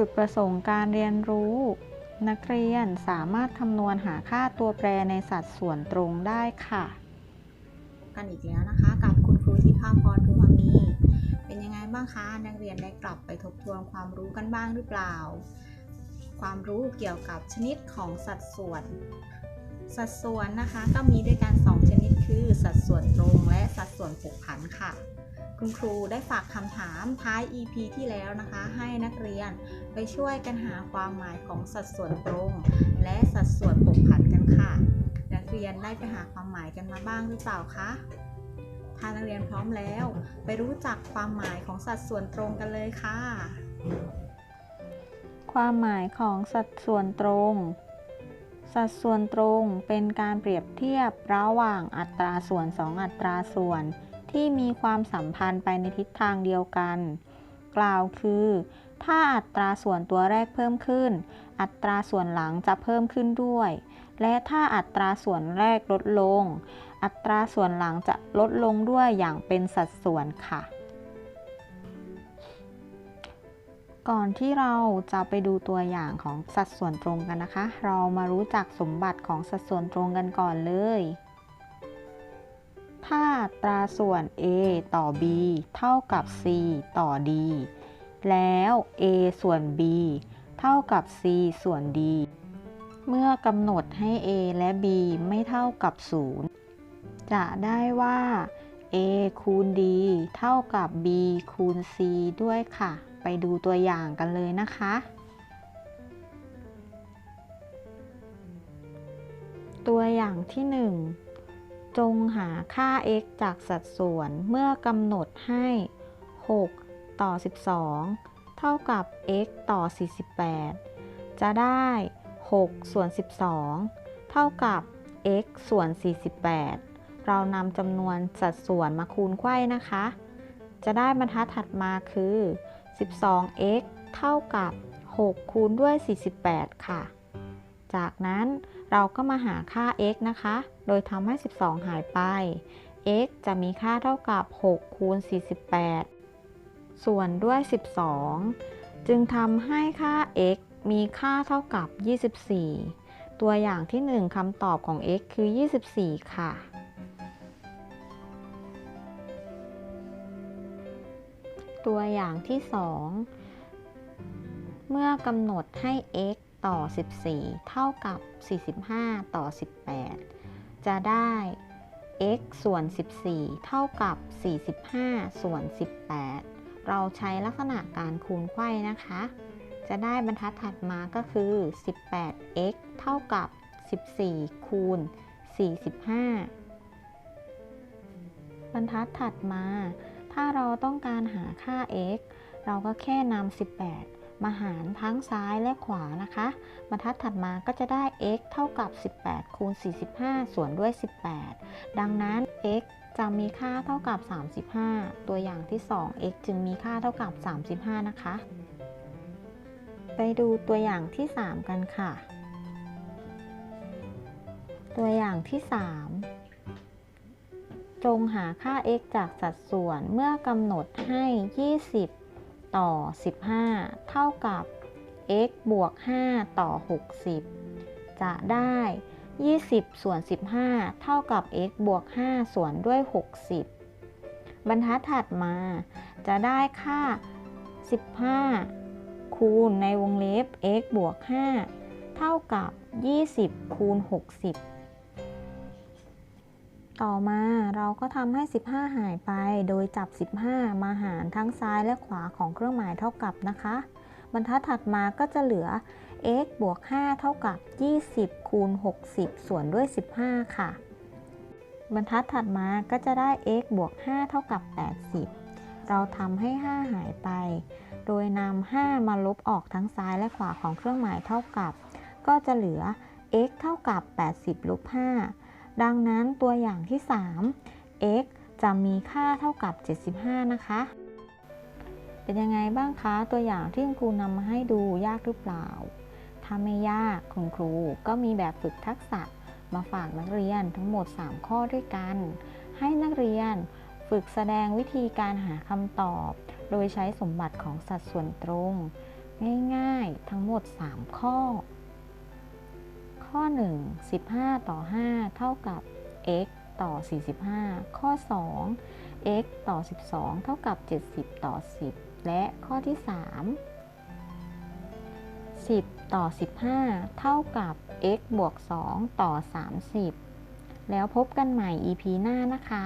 จุดประสงค์การเรียนรู้ นักเรียนสามารถคำนวณหาค่าตัวแปรในสัดส่วนตรงได้ค่ะ กันอีกแล้วนะคะกับคุณครูที่ภาพรทุมามี เป็นยังไงบ้างคะนักเรียนได้กลับไปทบทวนความรู้กันบ้างหรือเปล่า ความรู้เกี่ยวกับชนิดของสัดส่วน สัดส่วนนะคะก็มีด้วยกัน 2 ชนิดคือสัดส่วนตรงและสัดส่วนผกผันค่ะ คุณครูได้ฝากคำถามท้าย EP ที่แล้วนะคะ ให้นักเรียนไปช่วยกันหาความหมายของสัดส่วนตรง และสัดส่วนผกผันกันค่ะ นักเรียนได้ไปหาความหมายกันมาบ้างหรือเปล่าคะถ้านักเรียนพร้อมแล้ว ไปรู้จักความหมายของสัดส่วนตรงกันเลยค่ะ ความหมายของสัดส่วนตรง สัดส่วนตรงเป็นการเปรียบเทียบระหว่างอัตราส่วน 2 อัตราส่วน ที่มีความสัมพันธ์ไปในทิศทางเดียวกัน กล่าวคือ ถ้าอัตราส่วนตัวแรกเพิ่มขึ้น อัตราส่วนหลังจะเพิ่มขึ้นด้วย และถ้าอัตราส่วนแรกลดลง อัตราส่วนหลังจะลดลงด้วยอย่างเป็นสัดส่วนค่ะ ก่อนที่เราจะไปดูตัวอย่างของสัดส่วนตรงกันนะคะ เรามารู้จักสมบัติของสัดส่วนตรงกันก่อนเลย ถ้าตราส่วน a ต่อ b เท่ากับ c ต่อ d แล้ว a ส่วน b เท่ากับ c ส่วน d เมื่อกำหนดให้ a และ b ไม่เท่ากับ 0 จะได้ว่า a คูณ d เท่ากับ b คูณ c ด้วยค่ะ ไปดูตัวอย่างกันเลยนะคะ ตัวอย่างที่ 1 จงหาค่า x จากสัดส่วนเมื่อกำหนดให้ 6 ต่อ 12 เท่ากับ x ต่อ 48 จะได้ 6 ส่วน 12 เท่ากับ x ส่วน 48 เรานำจำนวนสัดส่วนมาคูณไขว้นะคะ จะได้บรรทัดถัดมาคือ 12x เท่ากับ 6 คูณด้วย 48 ค่ะ จากนั้นเราก็มาหาค่า x นะคะ โดยทำให้ 12 หายไป x จะมีค่าเท่ากับ 6 คูณ 48 ส่วนด้วย 12 จึงทำให้ค่า x มีค่าเท่ากับ 24 ตัวอย่างที่ 1คำตอบของ x คือ 24 ค่ะ ตัวอย่างที่ 2 เมื่อกำหนดให้ x ต่อ 14 เท่ากับ 45 ต่อ 18 จะได้ x ส่วน 14 เท่ากับ 45 ส่วน 18 เราใช้ลักษณะการคูณไขว้นะคะ จะได้บรรทัดถัดมาก็คือ 18x เท่ากับ 14 คูณ 45 บรรทัดถัดมา ถ้าเราต้องการหาค่า x เราก็แค่นำ18 มาหารทั้งซ้ายและขวานะคะ บรรทัดถัดมาก็จะได้ x เท่ากับ 18 คูณ 45 ส่วนด้วย 18 ดังนั้น x จะมีค่าเท่ากับ 35 ตัวอย่างที่ 2 x จึงมีค่าเท่ากับ 35 นะคะ ไปดูตัวอย่างที่ 3 กันค่ะ ตัวอย่างที่ 3 จงหาค่า x จากสัดส่วนเมื่อกำหนดให้ 20 ต่อ 15 เท่ากับ x บวก 5 ต่อ 60 จะได้ 20 ส่วน 15 เท่ากับ x บวก 5 ส่วนด้วย 60 บรรทัดถัดมา จะได้ค่า 15 คูณในวงเล็บ x บวก 5 เท่ากับ 20 คูณ 60 ต่อมาเราก็ทำให้ 15 หายไป โดยจับ 15 มาหารทั้งซ้ายและขวาของเครื่องหมายเท่ากับนะคะ บรรทัดถัดมาก็จะเหลือ x บวก 5 เท่ากับ 20 คูณ 60 ส่วนด้วย 15 ค่ะ บรรทัดถัดมาก็จะได้ x บวก 5 เท่ากับ 80 เราทำให้ 5 หายไป โดยนำ 5 มาลบออกทั้งซ้ายและขวาของเครื่องหมายเท่ากับ ก็จะเหลือ x เท่ากับ 80ลบ5 ดังนั้นตัวอย่างที่ 3 x จะมีค่าเท่ากับ 75 นะคะ เป็นยังไงบ้างคะ ตัวอย่างที่คุณครูนำมาให้ดูยากหรือเปล่า ถ้าไม่ยากคุณครูก็มีแบบฝึกทักษะมาฝากนักเรียนทั้งหมด 3 ข้อด้วยกัน ให้นักเรียนฝึกแสดงวิธีการหาคำตอบ โดยใช้สมบัติของสัดส่วนตรง ง่ายๆ ทั้งหมด 3 ข้อ ข้อ 1 15 ต่อ 5 เท่ากับ x ต่อ 45 ข้อ 2 x ต่อ 12 เท่ากับ 70 ต่อ 10 และข้อที่ 3 10 ต่อ 15 เท่ากับ x บวก 2 ต่อ 30 แล้วพบกันใหม่ EP หน้านะคะ